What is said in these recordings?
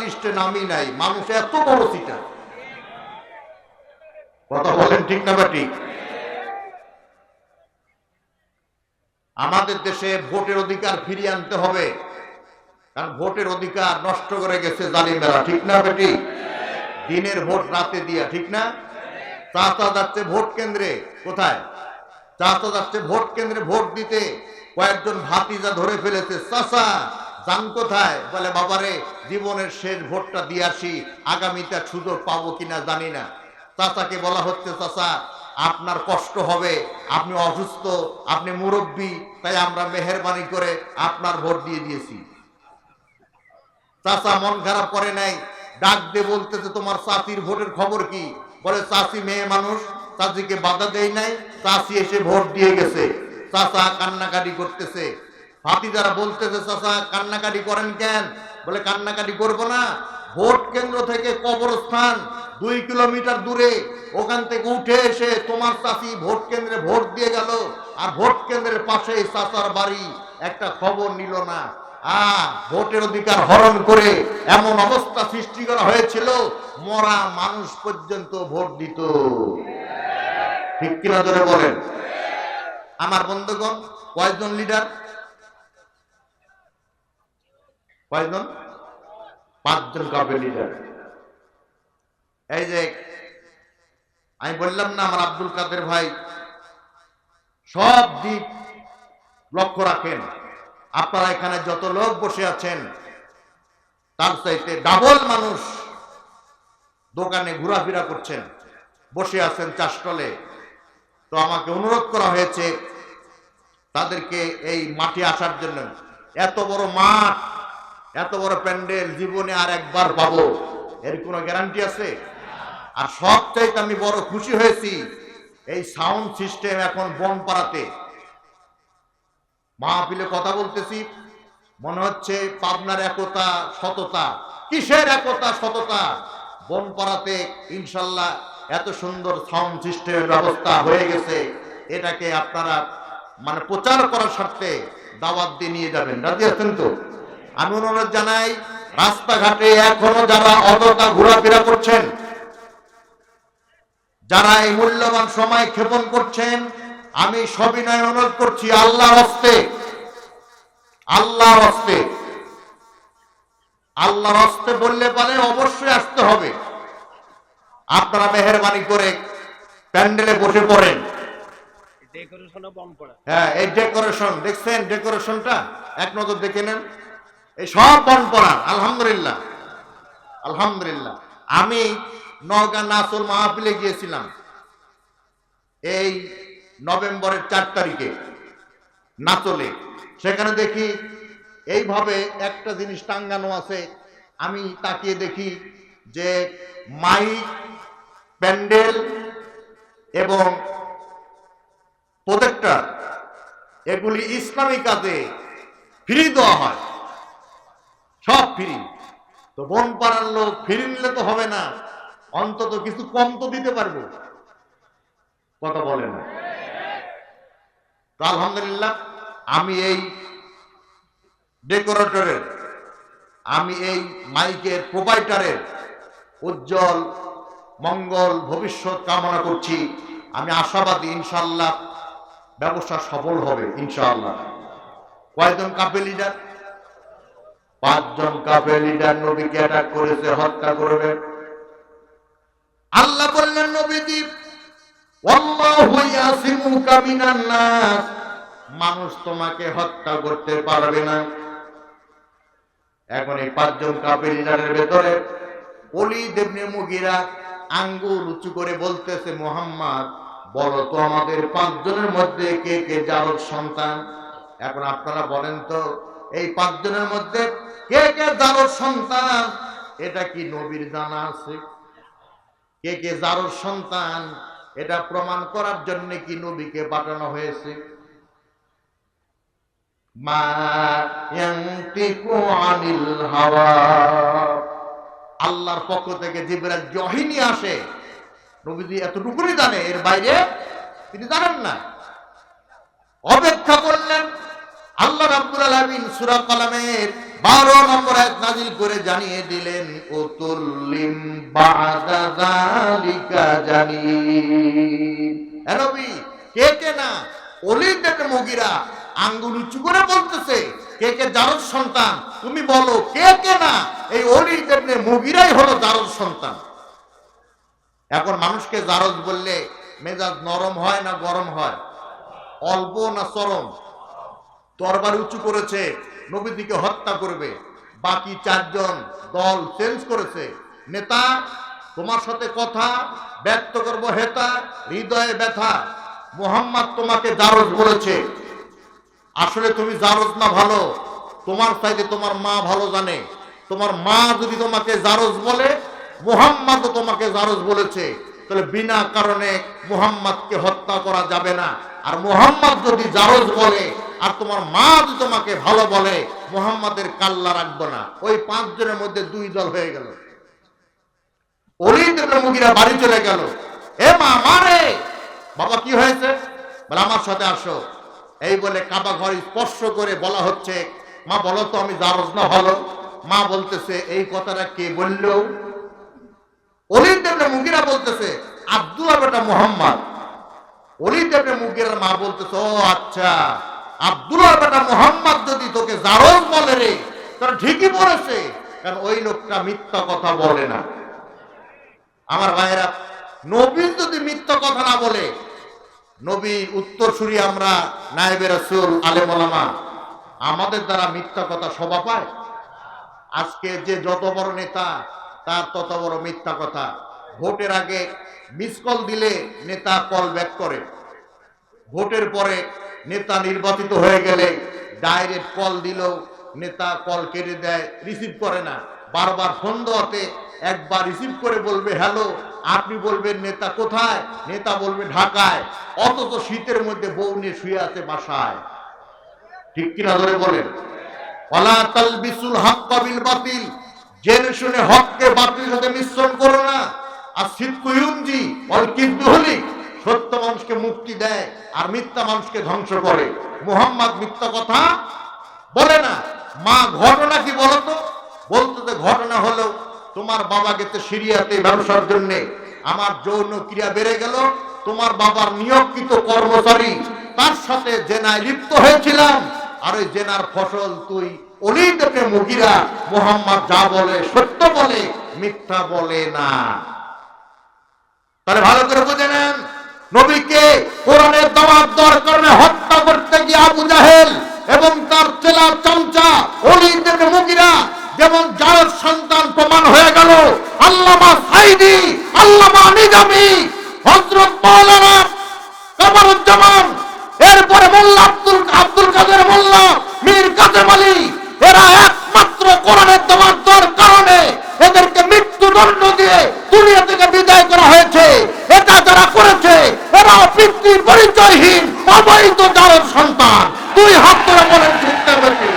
লিস্টে নামই নাই। মানুষ এত বড় সিটা কথা বলেন ঠিক না বা ঠিক? আমাদের দেশে ভোটের অধিকার ফিরিয়ে আনতে হবে। কারণ ভোটের অধিকার নষ্ট করে গেছে জালিমেরা। ঠিক না বেটি দিনের ভোট রাতে দিয়া, ঠিক না? চাচা যাচ্ছে ভোট কেন্দ্রে, কোথায়? চাচা যাচ্ছে ভোট কেন্দ্রে ভোট দিতে। কয়েকজন ভাতিজা ধরে ফেলেছে চাচা যান কোথায়? বলে, বাবারে, জীবনের শেষ ভোটটা দিয়ে আসি। আগামীতে সুযোগ পাবো কিনা জানি না। চাচাকে বলা হচ্ছে, চাচা, আপনার কষ্ট হবে। আপনি অসুস্থ, আপনি মুরব্বী, তাই আমরা মেহরবানি করে আপনার ভোট দিয়ে দিয়েছি। চাচা মন খারাপ করে নাই। ডাক দিয়ে বলতেছে, তোমার চাচির ভোটের খবর কি? বলে, চাচি মেয়ে মানুষ, চাচিকে বাধা দেয় নাই, চাচি এসে ভোট দিয়ে গেছে। চাচা কান্নাকাটি করতেছে। হাতি যারা বলতেছে, চাচা, কান্নাকাটি করেন কেন? বলে, কান্নাকাটি করব না। ভোট কেন্দ্র থেকে কবরস্থান দুই কিলোমিটার দূরে। ওখান থেকে উঠে এসে তোমার চাচি ভোট কেন্দ্রে ভোট দিয়ে গেল। আর ভোট কেন্দ্রের পাশে চাচার বাড়ি। একটা খবর নিল না। আ ভোটের অধিকার হরণ করে এমন অবস্থা সৃষ্টি করা হয়েছিল, মরা মানুষ পর্যন্ত ভোট দিত। ঠিক কিনা ধরে বলেন? আমার বন্ধুগণ কয়েকজন লিডার? কয়জন? পাঁচজন কাপে লিডার। এই যে, আমি বললাম না আমার আব্দুল কাদের ভাই, সব দিক লক্ষ্য রাখেন। আপনারা এখানে যত লোক বসে আছেন, তার চাইতে ডাবল মানুষ দোকানে ঘোরাফেরা করছেন, বসে আছেন চাষটলে তো আমাকে অনুরোধ করা হয়েছে, তাদেরকে এই মাঠে আসার জন্য। এত বড় মাঠ এত বড় প্যান্ডেল জীবনে আর একবার পাবো। এর কোনো গ্যারান্টি আছে? আর সব চাইতে আমি বড় খুশি হয়েছি, এই সাউন্ড সিস্টেম এখন বনপাড়াতে। মাহফিলে কথা বলতেছি, মনে হচ্ছে পাবনার একতা সততা। কিসের একতা সততা? বনপাড়াতে ইনশাল্লাহ এত সুন্দর সাউন্ড সিস্টেমের ব্যবস্থা হয়ে গেছে। এটাকে আপনারা মানে প্রচার করার স্বার্থে দাওয়াত দিয়ে নিয়ে যাবেন। রাজি আছেন তো? আমি অনুরোধ জানাই রাস্তাঘাটে এখনও যারা অযথা ঘোরাফেরা করছেন যারা এই মূল্যবান সময় ক্ষেপণ করছেন আমি সবিনয় অনুরোধ করছি আল্লাহর হস্তে আল্লাহর হস্তে আল্লাহর হস্তে বললে পারে অবশ্যই আসতে হবে। আপনারা মেহরবানি করে প্যান্ডেলে বসে পড়েন। হ্যাঁ এই ডেকোরেশন দেখছেন ডেকোরেশনটা এক নজর দেখে নেন। এই সব পড়া আলহামদুলিল্লাহ। আলহামদুলিল্লাহ। আমি নওগাঁ নাসর মাহফিলে গিয়েছিলাম। এই নভেম্বরের চার তারিখে নাচলে সেখানে দেখি এইভাবে একটা জিনিস টাঙ্গানো আছে। আমি তাকিয়ে দেখি যে মাইক, প্যান্ডেল এবং প্রজেক্টর, এগুলি ইসলামী কাজে ফ্রি দেওয়া হয়। সব ফ্রি তো বন পাড়ার লোক ফ্রি নিলে তো হবে না। অন্তত কিছু কম তো দিতে পারব। কথা বলে না তো আলহামদুলিল্লাহ, আমি এই ডেকোরেটরের আমি এই মাইকের প্রোভাইডারের উজ্জ্বল, মঙ্গল ভবিষ্যৎ কামনা করছি। আমি আশাবাদী ইনশাল্লাহ ব্যবসা সফল হবে, ইনশাআল্লাহ। কয়েকজন কাপে লিডার পাঁচজন কাপে লিডার নবীকে অ্যাটাক করেছে, হত্যা করবে। আল্লাহ বললেন, নবীজি মানুষ তোমাকে হত্যা করতে পারবে না। এখন এই পাঁচজন কাপে লিডারের ভেতরে অলি দেবনে মুগিরা আঙ্গুর উঁচু করে বলতেছে, মোহাম্মদ, বলো তো আমাদের পাঁচজনের মধ্যে কে কে জারদ সন্তান? এখন আপনারা বলেন তো এই পাঁচজনের মধ্যে কে কে জারদ সন্তান? এটা কি নবীর জানা আছে? কে কে জারদ সন্তান? এটা প্রমাণ করার জন্য কি নবীকে পাঠানো হয়েছে? আল্লাহর পক্ষ থেকে জিবরাইল জহিনী আসে। নবীজি এতটুকুনি জানে, এর বাইরে তিনি জানেন না। অপেক্ষা করলেন আল্লাহ রাব্বুল আলামিন সূরা কলামের বারো নম্বর আয়াত নাজিল করে জানিয়ে দিলেন ও তুল্লিম বাদা যালিকা জানিন নবী, কে কে না অলিদ একটা মগিরা আঙ্গুল উঁচু করে বলতেছে কে কে জারদ সন্তান? তুমি বলো কে কে না এই অলিদ ইবনে মুগিরাই হলো জারদ সন্তান? এখন মানুষকে জারদ বললে মেজাজ নরম হয় না গরম হয়? অল্প না চরম? তরবার উঁচু করেছে, নবীদিকে হত্যা করবে। বাকি চারজন দল চেঞ্জ করেছে। নেতা, তোমার সাথে কথা, ব্যক্ত করব হেতা, হৃদয়ে ব্যথা। মোহাম্মদ তোমাকে জারজ বলেছে আসলে তুমি জারজ না ভালো, তোমার চাইতে তোমার মা ভালো জানে। তোমার মা যদি তোমাকে জারজ বলে, মোহাম্মদ তোমাকে জারজ বলেছে। তাহলে বিনা কারণে মুহাম্মদকে হত্যা করা যাবে না। আর মোহাম্মদ যদি জারজ বলে আর তোমার মা যদি তোমাকে ভালো বলে, মুহাম্মাদের কাল্লা রাখব না। ওই পাঁচজনের মধ্যে দুই দল হয়ে গেল। মুগিরা বাড়ি চলে গেল। এ মা মারে বাবা, কি হয়েছে? বলে, আমার সাথে আসো। এই বলে কাবা ঘর স্পর্শ করে বলা হচ্ছে, মা, বলো তো আমি না মা বলতেছে, এই কথাটা কে বলল? অলিদ মুগিরা বলতেছে আব্দুল্লাহ বেটা মোহাম্মদ। অলিদ মুগিরার মা বলতেছে, ও আচ্ছা। আব্দুল্লাহ বেটা মোহাম্মদ যদি তোকে জারজ বলে রে, তাহলে ঠিকই বলেছে। কারণ ওই লোকটা মিথ্যা কথা বলে না। আমার ভাইয়েরা, নবী যদি মিথ্যা কথা না বলে, নবী উত্তরসূরি আমরা নায়েবে রসুল আলেমা আমাদের দ্বারা মিথ্যা কথা শোভা পায়? আজকে যে যত বড় নেতা, তার তত বড় মিথ্যা কথা। ভোটের আগে মিস কল দিলে নেতা কল ব্যাক করে। ভোটের পরে নেতা নির্বাচিত হয়ে গেলে ডাইরেক্ট কল দিল নেতা কল কেটে দেয় রিসিভ করে না। বারবার ফোন দেওয়াতে একবার রিসিভ করে বলবে হ্যালো আপনি বলবেন নেতা কোথায়? নেতা বলবে, ঢাকায়। অথচ শীতের মধ্যে বউ নিয়ে শুয়ে আছে বাসায়। ঠিক কিনা ধরে বলেন? বাতিল। জেনে শুনে হককে বাতিলের সাথে মিশ্রণ করো না। আর সত্য মানুষকে মুক্তি দেয় আর মিথ্যা মানুষকে ধ্বংস করে। মুহাম্মদ মিথ্যা কথা বলে না। মা ঘটনা কি বলতো? বলতো যে ঘটনা হলো তোমার বাবা গেছে সিরিয়াতে ব্যবসার জন্য আমার যৌন ক্রিয়া বেড়ে গেল। তোমার বাবার নিয়োগকৃত কর্মচারী তার সাথে জেনায় লিপ্ত হয়েছিলাম। আর ওই জেনার ফসল তুই অলিদকে মুগিরা মোহাম্মদ যা বলে সত্য বলে মিথ্যা বলে না। তাহলে ভালো করে বুঝে নেন। নবীকে কোরআনের দাওয়াত দেওয়ার কারণে হত্যা করতে গিয়ে আবু জাহেল এবং তার চেলা চামচা অলিদের মুগিরা যেমন যার সন্তান প্রমাণ হয়ে গেল, আল্লামা সাইদি, আল্লামা নিজামি, হযরত মাওলানা কামারুজ্জামান, এরপরে মোল্লা আব্দুল আব্দুল কাদের মোল্লা, মীর কাদের আলী, এরা একমাত্র কোরআনের দাওয়াত দেওয়ার কারণে এদেরকে মৃত্যুদণ্ড দিয়ে দুনিয়া থেকে বিদায় করা হয়েছে। এটা যারা করেছে, এরা পিতৃ পরিচয়হীন অবৈধ জালের সন্তান। দুই হাত ধরে বলেন চিন্তা করবি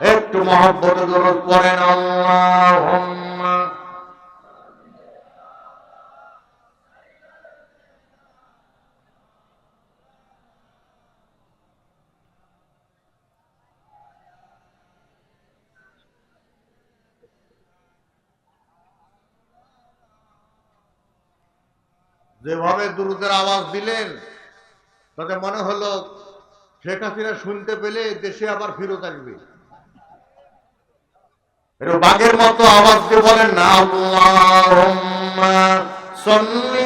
একটু মহব্বত দরদ করেন আল্লাহুম্মা। যেভাবে দুরুদের আওয়াজ দিলেন, তাতে মনে হলো শেখ হাসিনা শুনতে পেলে দেশে আবার ফিরত আসবে। এটা বাঘের মতো আওয়াজ দিয়ে বলেন না আল্লাহুম্মা সাল্লি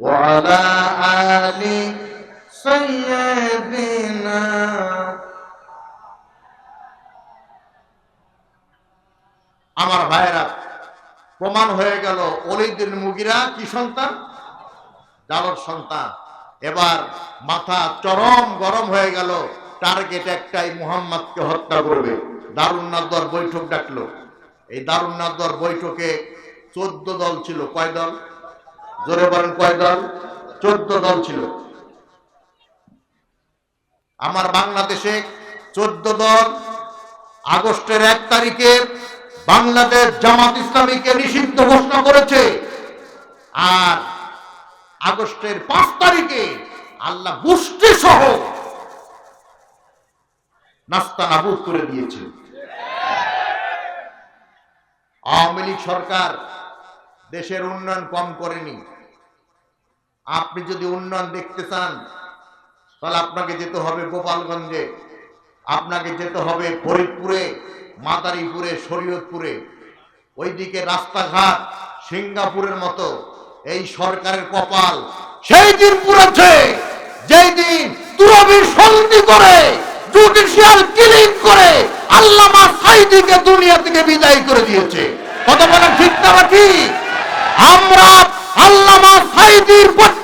وعلى آل سيدنا আমার ভাইয়েরা প্রমাণ হয়ে গেল অলিদিন মুগিরা কি সন্তান জালর সন্তান। এবার মাথা চরম গরম হয়ে গেল। টার্গেট একটাই মুহাম্মদকে হত্যা করবে। দারুণ নাদর বৈঠক ডাকলো। এই দারুণ নাদর বৈঠকে চোদ্দ দল ছিল। কয় দল? জোরে বলেন কয় দল? চোদ্দ দল ছিল। আমার বাংলাদেশে চোদ্দ দল আগস্টের এক তারিখে বাংলাদেশ জামাত ইসলামীকে নিষিদ্ধ ঘোষণা করেছে। আর আগস্টের পাঁচ তারিখে আল্লাহ গোষ্ঠী সহ নাস্তা নাবুদ করে দিয়েছে আওয়ামী লীগ সরকার দেশের উন্নয়ন কম করেনি। আপনি যদি উন্নয়ন দেখতে চান, তাহলে আপনাকে যেতে হবে গোপালগঞ্জে। আপনাকে যেতে হবে ফরিদপুরে, মাদারীপুরে, শরীয়তপুরে। ওইদিকে রাস্তাঘাট সিঙ্গাপুরের মতো। এই সরকারের কপাল সেই দিন পুরেছে যেই দিন তুরবির সন্ধি করে জুডিশিয়াল কিলিং করে আল্লামা সাইদিকে দুনিয়া থেকে বিদায় করে দিয়েছে। কত বলা ঠিক না কি? আমরা আল্লামা সাইদির প্রত্যেকটা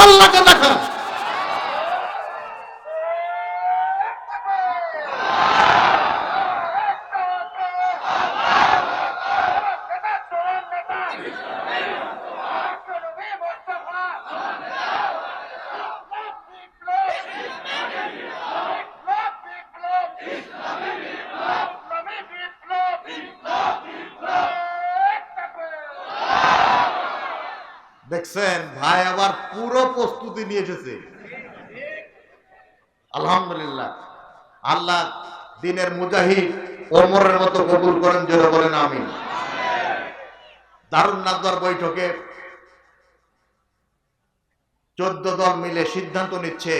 আল্লাহকে দেখছেন, ভাই আবার পুরো প্রস্তুতি নিয়ে এসেছে। আলহামদুলিল্লাহ। আল্লাহ দিনের মুজাহিদ ওমরের মতো কবুল করেন, জোরে বলেন আমি দারুণ নাজর বৈঠকে চোদ্দ দল মিলে সিদ্ধান্ত নিচ্ছে।